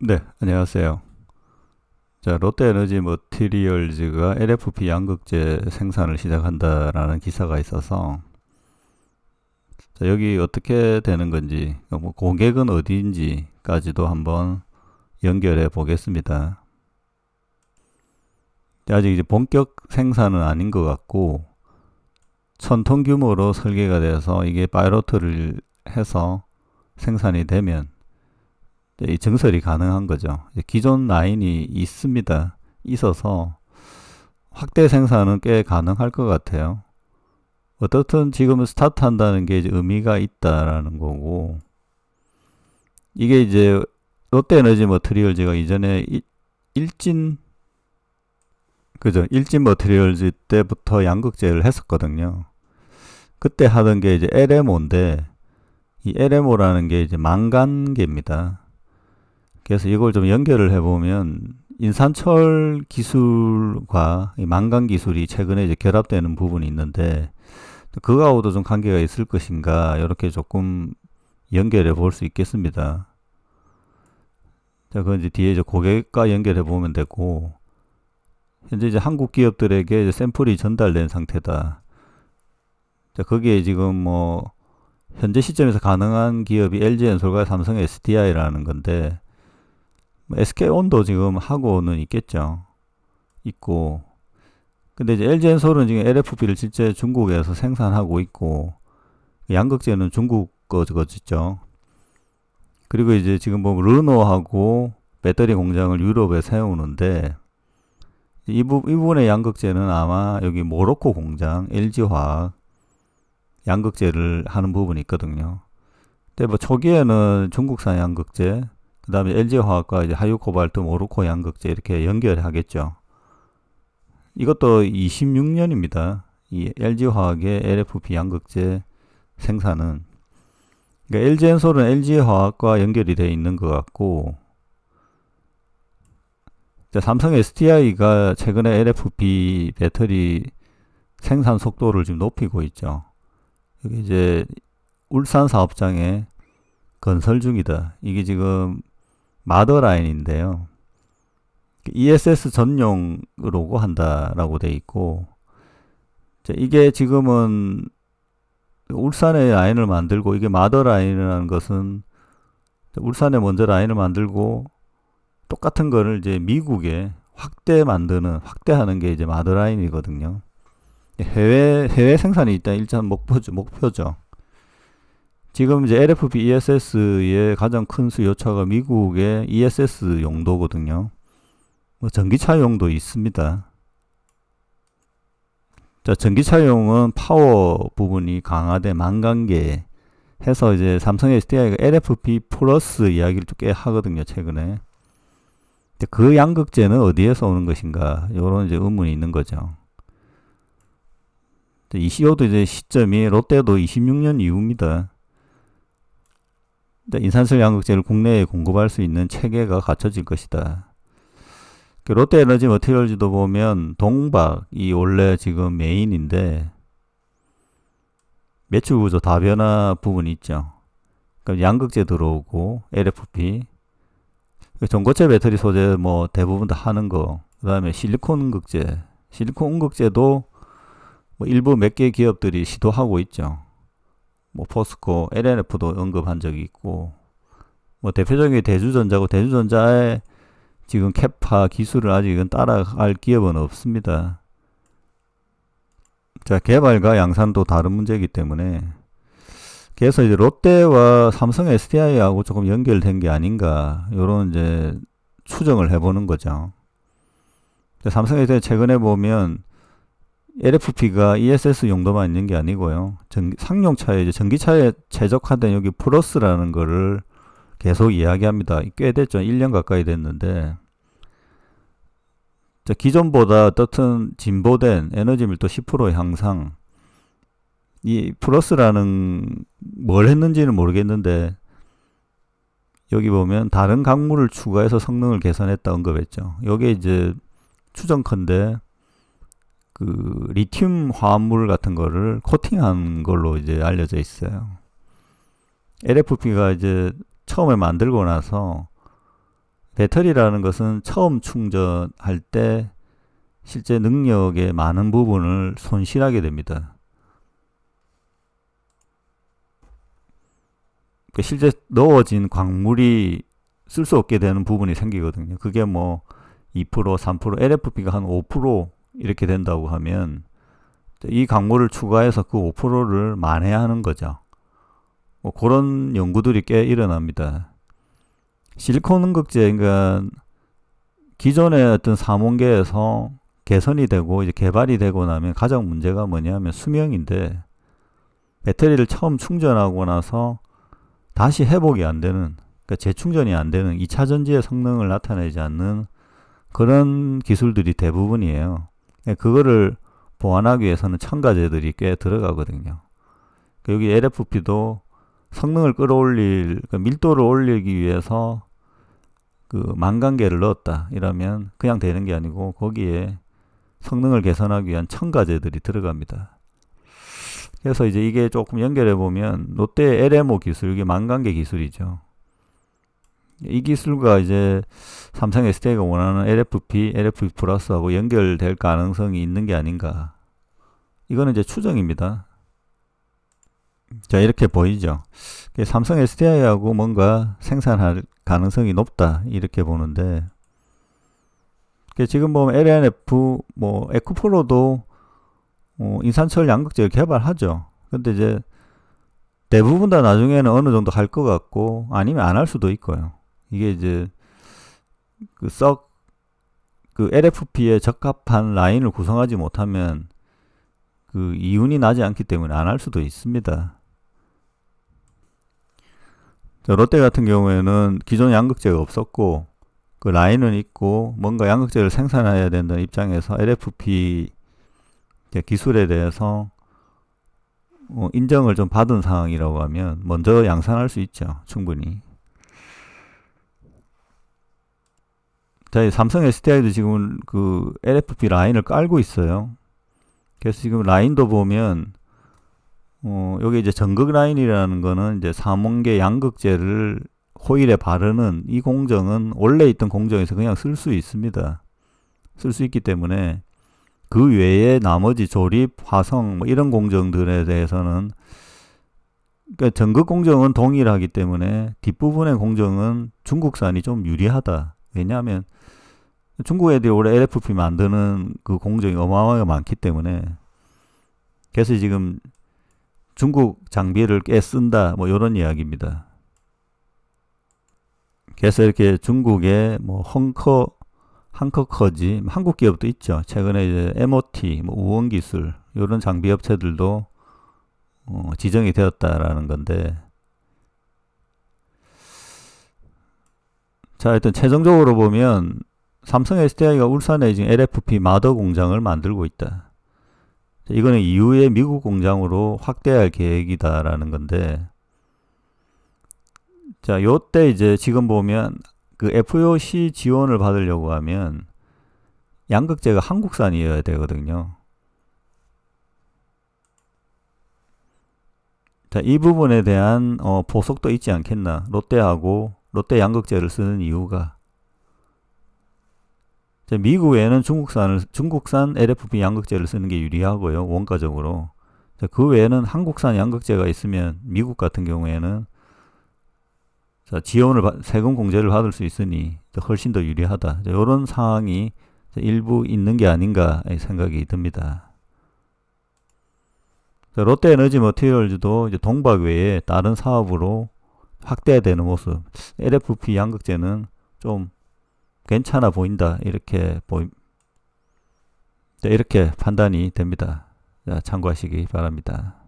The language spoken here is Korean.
네, 안녕하세요. 자, 롯데에너지 머티리얼즈가 LFP 양극재 생산을 시작한다라는 기사가 있어서 자, 여기 어떻게 되는 건지, 뭐 고객은 어디인지까지도 한번 연결해 보겠습니다. 자, 아직 이제 본격 생산은 아닌 것 같고 천톤 규모로 설계가 돼서 이게 파이로트를 해서 생산이 되면 이 증설이 가능한 거죠. 기존 라인이 있습니다. 있어서 확대 생산은 꽤 가능할 것 같아요. 어떻든 지금은 스타트 한다는 게 의미가 있다라는 거고, 이게 이제 롯데 에너지 머트리얼즈가 이전에 일진, 그죠. 일진 머트리얼즈 때부터 양극재를 했었거든요. 그때 하던 게 이제 LMO인데, 이 LMO라는 게 이제 망간계입니다. 그래서 이걸 좀 연결을 해보면 인산철 기술과 망간 기술이 최근에 이제 결합되는 부분이 있는데 그거하고도 좀 관계가 있을 것인가 이렇게 조금 연결해 볼 수 있겠습니다. 자, 그 이제 뒤에 이제 고객과 연결해 보면 되고 현재 이제 한국 기업들에게 이제 샘플이 전달된 상태다. 자, 거기에 지금 뭐 현재 시점에서 가능한 기업이 LG엔솔과 삼성 SDI라는 건데 SK온도 뭐 지금 하고는 있겠죠. 있고. 근데 이제 LG엔솔은 지금 LFP를 실제 중국에서 생산하고 있고, 양극재는 중국 거죠. 그리고 이제 지금 뭐 르노하고 배터리 공장을 유럽에 세우는데, 이, 부, 이 부분의 양극재는 아마 여기 모로코 공장, LG화학, 양극재를 하는 부분이 있거든요. 근데 뭐 초기에는 중국산 양극재, 그 다음에 LG화학과 이제 하유코발트, 모르코 양극재 이렇게 연결하겠죠. 이것도 26년입니다. 이 LG화학의 LFP 양극재 생산은 그러니까 LG엔솔은 LG화학과 연결이 되어 있는 것 같고 삼성 SDI가 최근에 LFP 배터리 생산 속도를 지금 높이고 있죠. 여기 이제 울산 사업장에 건설 중이다. 이게 지금 마더라인인데요. ESS 전용으로 한다라고 돼 있고 이게 지금은 울산에 라인을 만들고 이게 마더라인이라는 것은 울산에 먼저 라인을 만들고 똑같은 거를 이제 미국에 확대 만드는 확대하는 게 이제 마더라인이거든요. 해외 해외 생산이 일단 일단 목표죠 목표죠. 지금 이제 LFP ESS의 가장 큰 수요처가 미국의 ESS 용도거든요. 뭐 전기차 용도 있습니다. 자, 전기차용은 파워 부분이 강화된 만간계 해서 이제 삼성 SDI가 LFP 플러스 이야기를 꽤 하거든요, 최근에. 그 양극재는 어디에서 오는 것인가? 이런 이제 의문이 있는 거죠. 이 CO도 이제 시점이 롯데도 26년 이후입니다. 인산철 양극재를 국내에 공급할 수 있는 체계가 갖춰질 것이다. 그 롯데에너지 머티리얼즈도 보면 동박이 원래 지금 메인인데 매출 구조 다변화 부분이 있죠. 그럼 양극재 들어오고 LFP 그 전고체 배터리 소재 뭐 대부분 다 하는 거. 그다음에 실리콘 극재, 실리콘 극재도 뭐 일부 몇 개 기업들이 시도하고 있죠. 뭐 포스코, LNF도 언급한 적이 있고 뭐 대표적인 대주전자고 대주전자의 지금 캐파 기술을 아직은 따라갈 기업은 없습니다. 자, 개발과 양산도 다른 문제이기 때문에 그래서 이제 롯데와 삼성 SDI하고 조금 연결된 게 아닌가 이런 이제 추정을 해보는 거죠. 삼성 SDI 최근에 보면 LFP가 ESS 용도만 있는 게 아니고요. 전, 상용차에 이제 전기차에 최적화된 여기 플러스라는 거를 계속 이야기합니다. 꽤 됐죠. 1년 가까이 됐는데. 자, 기존보다 어떻든 진보된 에너지 밀도 10% 향상. 이 플러스라는 뭘 했는지는 모르겠는데 여기 보면 다른 강물을 추가해서 성능을 개선했다 언급했죠. 여기 이제 추정컨대 그 리튬 화합물 같은 거를 코팅한 걸로 이제 알려져 있어요. LFP가 이제 처음에 만들고 나서 배터리라는 것은 처음 충전할 때 실제 능력의 많은 부분을 손실하게 됩니다. 그 실제 넣어진 광물이 쓸 수 없게 되는 부분이 생기거든요. 그게 뭐 2%, 3%, LFP가 한 5% 이렇게 된다고 하면 이 광물을 추가해서 그 5%를 만회하는 거죠. 뭐 그런 연구들이 꽤 일어납니다. 실리콘 응급제, 그러니까 기존의 어떤 사문계에서 개선이 되고 이제 개발이 되고 나면 가장 문제가 뭐냐면 수명인데 배터리를 처음 충전하고 나서 다시 회복이 안 되는 그러니까 재충전이 안 되는 2차 전지의 성능을 나타내지 않는 그런 기술들이 대부분이에요. 예, 그거를 보완하기 위해서는 첨가제들이 꽤 들어가거든요. 그러니까 여기 LFP도 성능을 끌어올릴 그러니까 밀도를 올리기 위해서 그 만간계를 넣었다 이러면 그냥 되는 게 아니고 거기에 성능을 개선하기 위한 첨가제들이 들어갑니다. 그래서 이제 이게 조금 연결해 보면 롯데 LMO 기술, 이게 만간계 기술이죠. 이 기술과 이제 삼성 SDI가 원하는 LFP, LFP 플러스하고 연결될 가능성이 있는 게 아닌가. 이거는 이제 추정입니다. 자, 이렇게 보이죠. 삼성 SDI하고 뭔가 생산할 가능성이 높다. 이렇게 보는데, 지금 보면 LNF, 뭐, 에쿠프로도 어, 인산철 양극재를 개발하죠. 근데 이제 대부분 다 나중에는 어느 정도 할 것 같고, 아니면 안 할 수도 있고요. 이게 이제 그 썩, 그 LFP에 적합한 라인을 구성하지 못하면 그 이윤이 나지 않기 때문에 안 할 수도 있습니다. 롯데 같은 경우에는 기존 양극재가 없었고 그 라인은 있고 뭔가 양극재를 생산해야 된다는 입장에서 LFP 기술에 대해서 어, 인정을 좀 받은 상황이라고 하면 먼저 양산할 수 있죠. 충분히. 저희 삼성 SDI도 지금 그 LFP 라인을 깔고 있어요. 그래서 지금 라인도 보면 어, 여기 이제 전극 라인이라는 거는 이제 삼원계 양극재를 호일에 바르는 이 공정은 원래 있던 공정에서 그냥 쓸 수 있습니다. 쓸 수 있기 때문에 그 외에 나머지 조립, 화성 뭐 이런 공정들에 대해서는 그러니까 전극 공정은 동일하기 때문에 뒷부분의 공정은 중국산이 좀 유리하다. 왜냐하면 중국 애들이 올해 LFP 만드는 그 공정이 어마어마하게 많기 때문에 그래서 지금 중국 장비를 꽤 쓴다 뭐 이런 이야기입니다. 그래서 이렇게 중국의 뭐 헝커 한커커지 한국 기업도 있죠. 최근에 이제 MOT 뭐 우원 기술 이런 장비 업체들도 어, 지정이 되었다라는 건데 자, 일단 최종적으로 보면 삼성 SDI가 울산에 지금 LFP 마더 공장을 만들고 있다. 이거는 이후에 미국 공장으로 확대할 계획이다라는 건데, 자, 요때 이제 지금 보면 그 FOC 지원을 받으려고 하면 양극재가 한국산이어야 되거든요. 자, 이 부분에 대한 어, 보석도 있지 않겠나. 롯데하고 롯데 양극재를 쓰는 이유가 미국에는 중국산을 중국산 LFP 양극재를 쓰는 게 유리하고요 원가적으로 그 외에는 한국산 양극재가 있으면 미국 같은 경우에는 자, 지원을 세금 공제를 받을 수 있으니 훨씬 더 유리하다 이런 상황이 일부 있는 게 아닌가 생각이 듭니다. 롯데 에너지 머티리얼즈도 동박 외에 다른 사업으로 확대되는 모습 LFP 양극재는 좀 괜찮아 보인다 이렇게 보임 이렇게 판단이 됩니다. 자, 참고하시기 바랍니다.